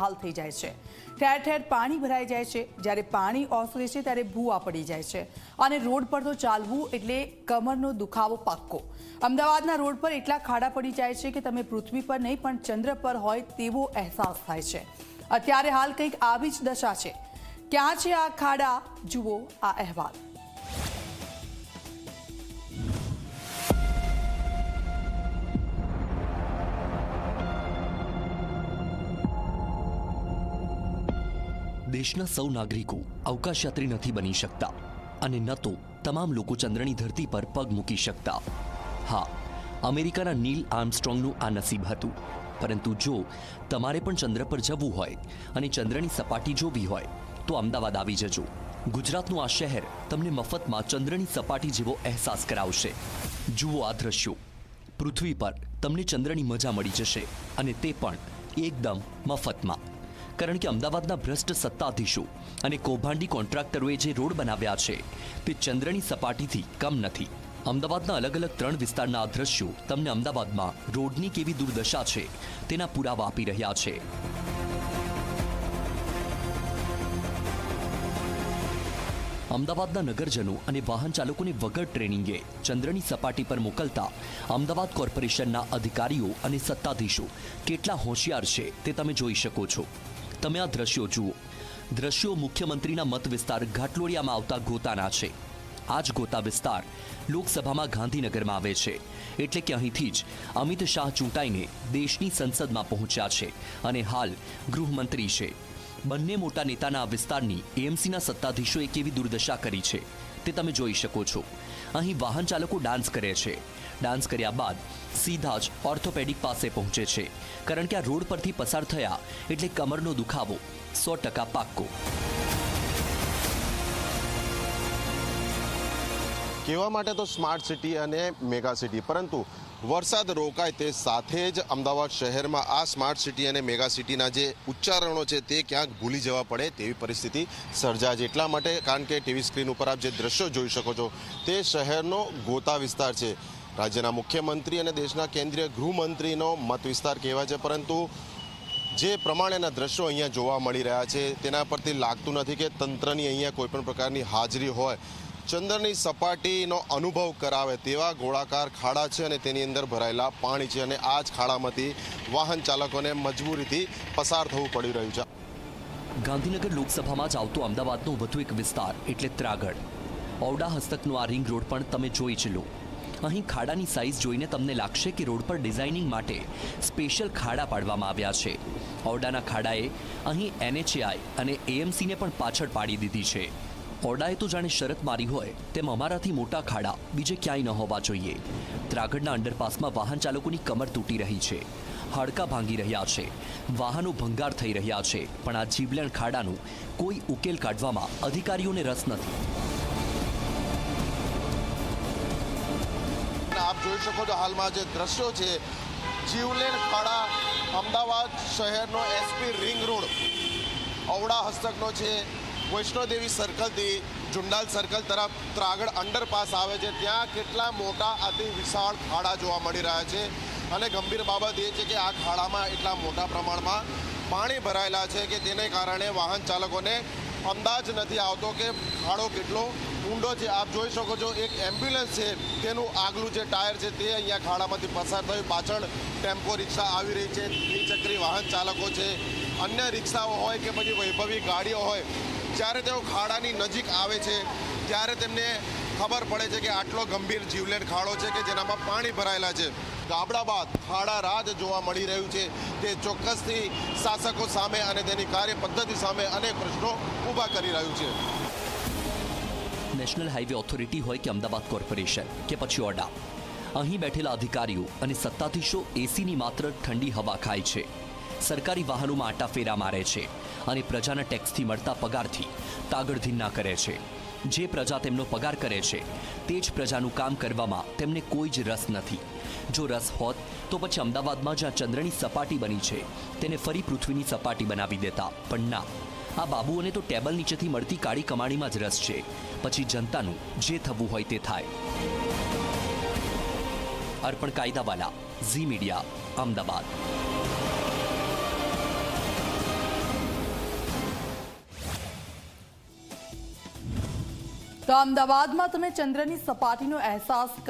બેહાલ થઈ જાય છે. ઠેર ઠેર પાણી ભરાઈ જાય છે. જ્યારે પાણી ઓસરે છે, ત્યારે ભૂવા પડી જાય છે. અને રોડ પર તો ચાલવું એટલે કમરનો દુખાવો પાક્કો. અમદાવાદના રોડ પર એટલા ખાડા પડી જાય છે કે તમે પૃથ્વી પર નહીં, પણ ચંદ્ર પર હોય તેવો અહેસાસ થાય છે. અત્યારે હાલ કંઈક આવી જ દશા છે. ક્યાં છે આ ખાડા? જુઓ આ અહેવાલ. દેશના સૌ નાગરિકો અવકાશયાત્રી નથી બની શકતા અને ન તો તમામ લોકો ચંદ્રની ધરતી પર પગ મૂકી શકતા. હા, અમેરિકાના નીલ આર્મસ્ટ્રોંગનું આ નસીબ હતું. પરંતુ જો તમારે પણ ચંદ્ર પર જવું હોય અને ચંદ્રની સપાટી જોવી હોય, તો અમદાવાદ આવી જજો. ગુજરાતનું આ શહેર તમને મફતમાં ચંદ્રની સપાટી જેવો અહેસાસ કરાવશે. જુઓ આ દ્રશ્યો. પૃથ્વી પર તમને ચંદ્રની મજા મળી જશે અને તે પણ એકદમ મફતમાં. કારણ કે અમદાવાદના ભ્રષ્ટ સત્તાધીશો અને કૌભાંડી કોન્ટ્રાક્ટરોએ જે રોડ બનાવ્યા છે, તે ચંદ્રની સપાટીથી કમ નથી. અમદાવાદના અલગ અલગ ત્રણ વિસ્તારના આ તમને અમદાવાદમાં રોડની કેવી દુર્દશા છે, તેના પુરાવા આપી રહ્યા છે. અમદાવાદના નગરજનો અને વાહન ચાલકોને વગર ટ્રેનિંગે ચંદ્રની સપાટી પર મોકલતા અમદાવાદ કોર્પોરેશનના અધિકારીઓ અને સત્તાધીશો કેટલા હોશિયાર છે, તે તમે જોઈ શકો છો. તમે આ દ્રશ્યો જુઓ. દ્રશ્યો મુખ્યમંત્રીના મત વિસ્તાર ઘાટલોડિયામાં આવતા ગોતાના છે. આ જ ગોતા વિસ્તાર લોકસભામાં ગાંધીનગરમાં આવે છે. એટલે કે અહીંથી જ અમિત શાહ ચૂંટાઈને દેશની સંસદમાં પહોંચ્યા છે અને હાલ ગૃહમંત્રી છે. બંને મોટા નેતાના આ વિસ્તારની એએમસીના સત્તાધીશોએ કેવી દુર્દશા કરી છે તે તમે જોઈ શકો છો. અહીં વાહન ચાલકો ડાન્સ કરે છે. ડાન્સ કર્યા બાદ સીધા જ ઓર્થોપેડિક પાસે પહોંચે છે. કારણ કે આ રોડ પરથી પસાર થયા એટલે કમરનો દુખાવો સો ટકા પાક્કો. કહેવા માટે તો સ્માર્ટ સિટી અને મેગા સિટી? પરંતુ વરસાદ રોકાય તે સાથે જ અમદાવાદ શહેરમાં આ સ્માર્ટ સિટી અને મેગા સિટીના જે ઉચ્ચારણો છે તે ક્યાંક ભૂલી જવા પડે તેવી પરિસ્થિતિ સર્જાય છે. એટલા માટે કારણ કે ટીવી સ્ક્રીન ઉપર આપ જે દ્રશ્યો જોઈ શકો છો તે શહેરનો ગોતા વિસ્તાર છે. રાજ્યના મુખ્યમંત્રી અને દેશના કેન્દ્રીય ગૃહમંત્રીનો મત વિસ્તાર કહેવાય છે, પરંતુ જે પ્રમાણેના દ્રશ્યો અહીંયા જોવા મળી રહ્યા છે, તેના પરથી લાગતું નથી કે તંત્રની અહીંયા કોઈપણ પ્રકારની હાજરી હોય. ચંદ્રની સપાટીનો અનુભવ કરાવે તેવા ગોળાકાર ખાડા છે અને તેની અંદર ભરાયેલા પાણી છે અને આ જ ખાડામાંથી વાહન ચાલકોને મજબૂરીથી પસાર થવું પડી રહ્યું છે. ગાંધીનગર લોકસભામાં જ આવતો અમદાવાદનો વધુ એક વિસ્તાર, એટલે ત્રાગડ ઔડા હસ્તકનો આ રિંગ રોડ પણ તમે જોઈ જ લો. અહીં ખાડાની સાઇઝ જોઈને તમને લાગશે કે રોડ પર ડિઝાઇનિંગ માટે સ્પેશિયલ ખાડા પાડવામાં આવ્યા છે. ઓરડાના ખાડાએ અહીં એનએચએઆઈ અને એએમસીને પણ પાછળ પાડી દીધી છે. ઓરડાએ તો જાણે શરત મારી હોય, તેમ અમારાથી મોટા ખાડા બીજે ક્યાંય ન હોવા જોઈએ. ત્રાગડના અંડરપાસમાં વાહન ચાલકોની કમર તૂટી રહી છે. હાડકા ભાંગી રહ્યા છે. વાહનો ભંગાર થઈ રહ્યા છે. પણ આ જીવલેણ ખાડાનું કોઈ ઉકેલ કાઢવામાં અધિકારીઓને રસ નથી. આપ જોઈ શકો છો હાલમાં જે દ્રશ્યો છે, જીવલેણ ખાડા, અમદાવાદ શહેરનો એસપી રિંગ રોડ. ઔડા હસ્તકનો છે, વૈષ્ણોદેવી સર્કલથી જુંડાલ સર્કલ તરફ ત્રાગડ અંડરપાસ આવે છે. ત્યાં કેટલા મોટા અતિ વિશાળ ખાડા જોવા મળી રહ્યા છે અને ગંભીર બાબત એ છે કે આ ખાડામાં એટલા મોટા પ્રમાણમાં પાણી ભરાયેલા છે કે તેને કારણે વાહન ચાલકોને અંદાજ નથી આવતો કે ખાડો કેટલો ઊંડો છે. આપ જોઈ શકો છો, એક એમ્બ્યુલન્સ છે, તેનું આગલું જે ટાયર છે તે અહીંયા ખાડામાંથી પસાર થયું. પાછળ ટેમ્પો રિક્ષા આવી રહી છે ત્રિચક્રી વાહન ચાલકો છે, અન્ય રિક્ષાઓ હોય કે પછી વૈભવી ગાડીઓ હોય, જ્યારે તેઓ ખાડાની નજીક આવે છે, ત્યારે તેમને ખબર પડે છે કે આટલો ગંભીર જીવલેણ ખાડો છે કે જેનામાં પાણી ભરાયેલા છે. ગાબડા બાદ ખાડા રાજ જોવા મળી રહ્યું છે. તે ચોક્કસથી શાસકો સામે અને તેની કાર્ય પદ્ધતિ સામે અનેક પ્રશ્નો ઊભા કરી રહ્યું છે. નેશનલ હાઈવે ઓથોરિટી હોય કે અમદાવાદ કોર્પોરેશન કે પછી ઓડા અહીં બેઠેલા અધિકારીઓ અને સત્તાધીશો એસીની માત્ર ઠંડી હવા ખાય છે. સરકારી વાહનોમાં આટાફેરા મારે છે અને પ્રજાના ટેક્સથી મળતા પગારથી તાગડધીન્ના કરે છે. જે પ્રજા તેમનો પગાર કરે છે, તે જ પ્રજાનું કામ કરવામાં તેમને કોઈ જ રસ નથી. જો રસ હોત, તો પછી અમદાવાદમાં જ્યાં ચંદ્રની સપાટી બની છે, તેને ફરી પૃથ્વીની સપાટી બનાવી દેતા. પણ ના, આ બાબુઓને તો ટેબલ નીચેથી મળતી કાળી કમાણીમાં જ રસ છે. પછી જનતાનું જે થવું હોય તે થાય. અર્પણ કાયદાવાલા, ઝી મીડિયા, અમદાવાદ. તો અમદાવાદમાં તમે ચંદ્રની સપાટીનો અહેસાસ